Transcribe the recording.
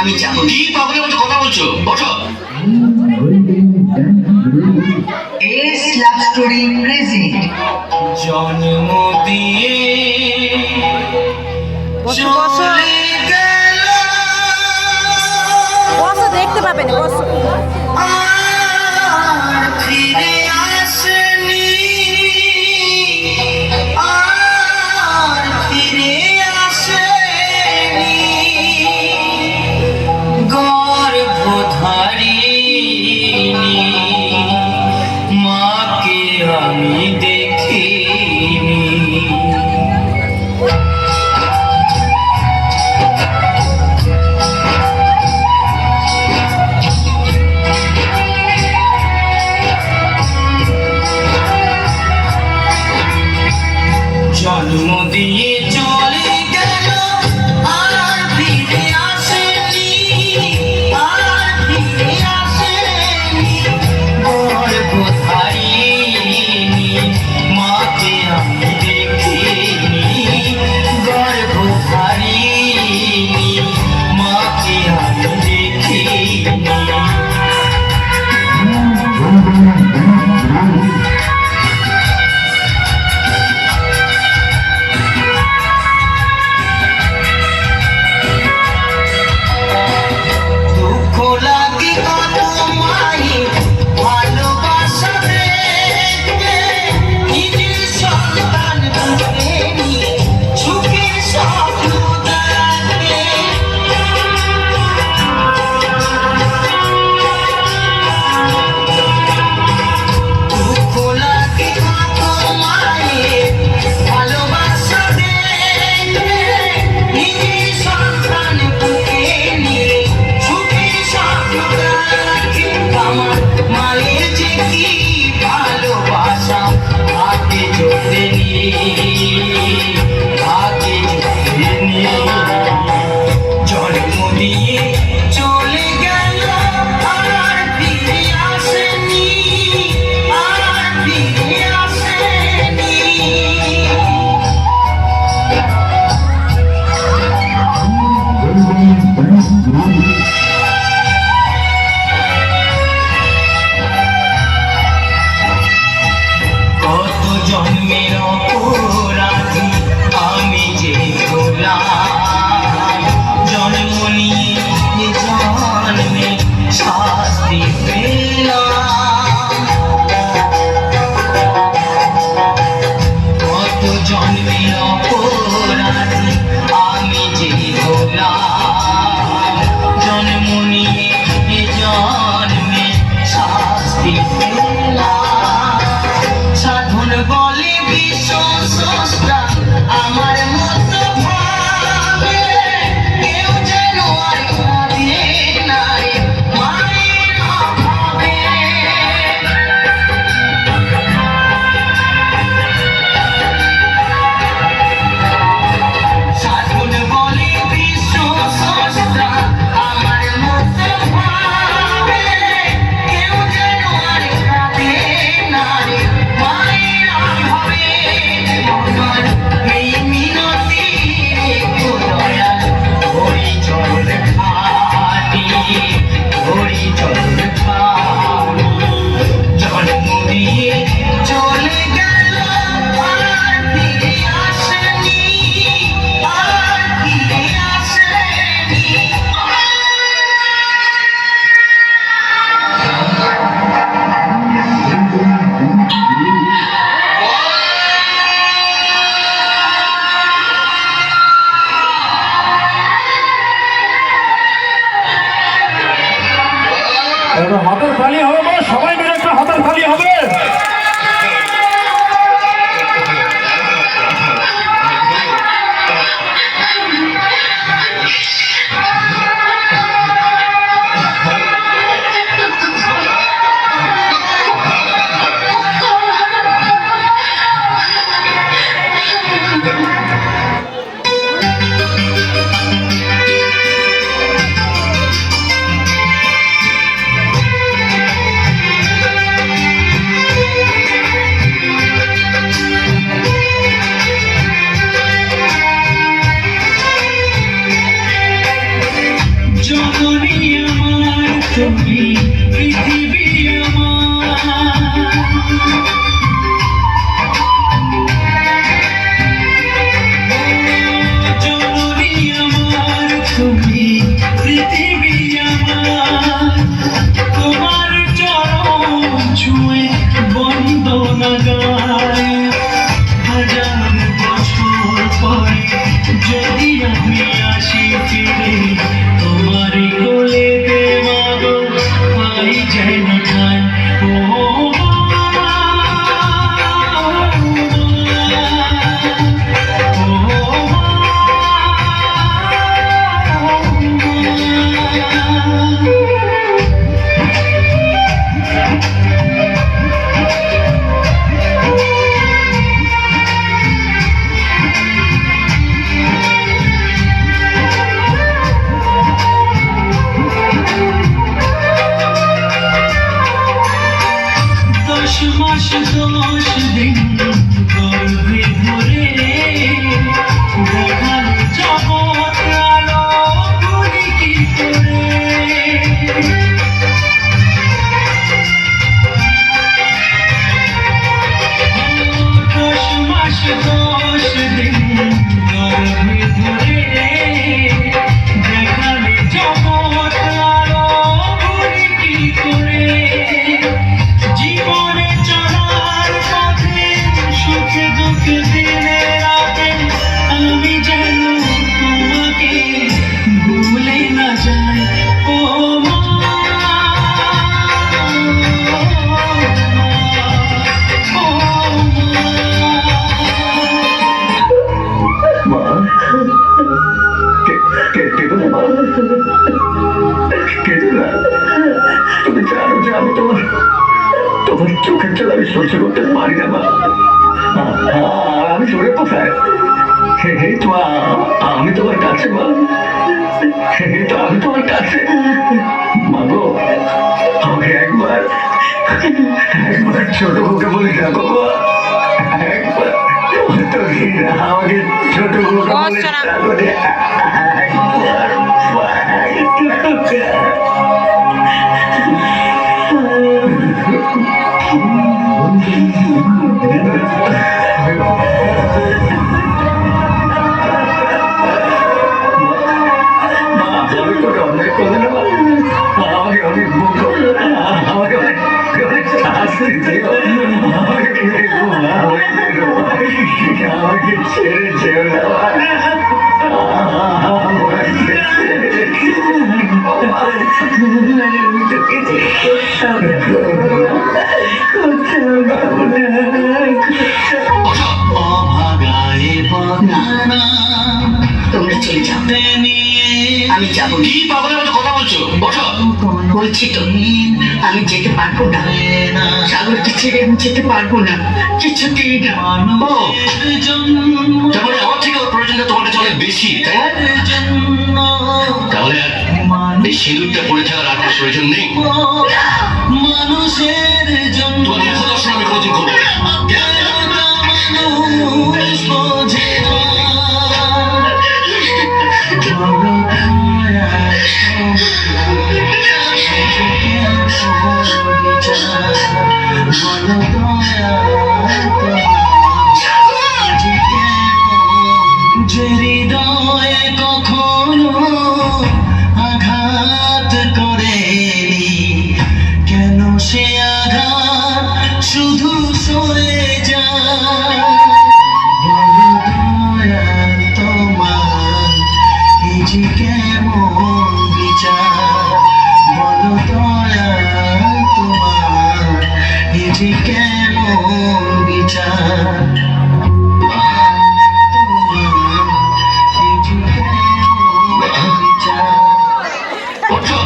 আমি কি মতো কথা বলছো? বসো। এস লাভ স্টোরি প্রেজেন্ট জন্ম দিয়ে বসো বসো। দেখতে পাবেন তুমি পৃথিবী আমি কোথায়? হে তো আমি তোমার কাছে মা। হে তো আমি তোমার কাছে। মা গো আমাকে একবার একবার ছোট বউকে বলে। একবার আমাকে ছোট বউকে বলে না। আমাকে ছেড়ে যেও না। বদনা তোমরা চলে যাও আমি যাব কি পাগলের কথা বলছো বসো বলছি তো আমি যেতে পারব না সাগরকে ছেড়ে আমি যেতে পারব না কিছুতেই না ও তার প্রয়োজনটা তোমার কাছে অনেক বেশি তাই না? তাহলে আর এই সিঁদুরটা পড়ে থাকার আর কোনো প্রয়োজন নেই। মানুষের জন্য তোমার আমি কোনোদিন করব হৃদয়ে কখনো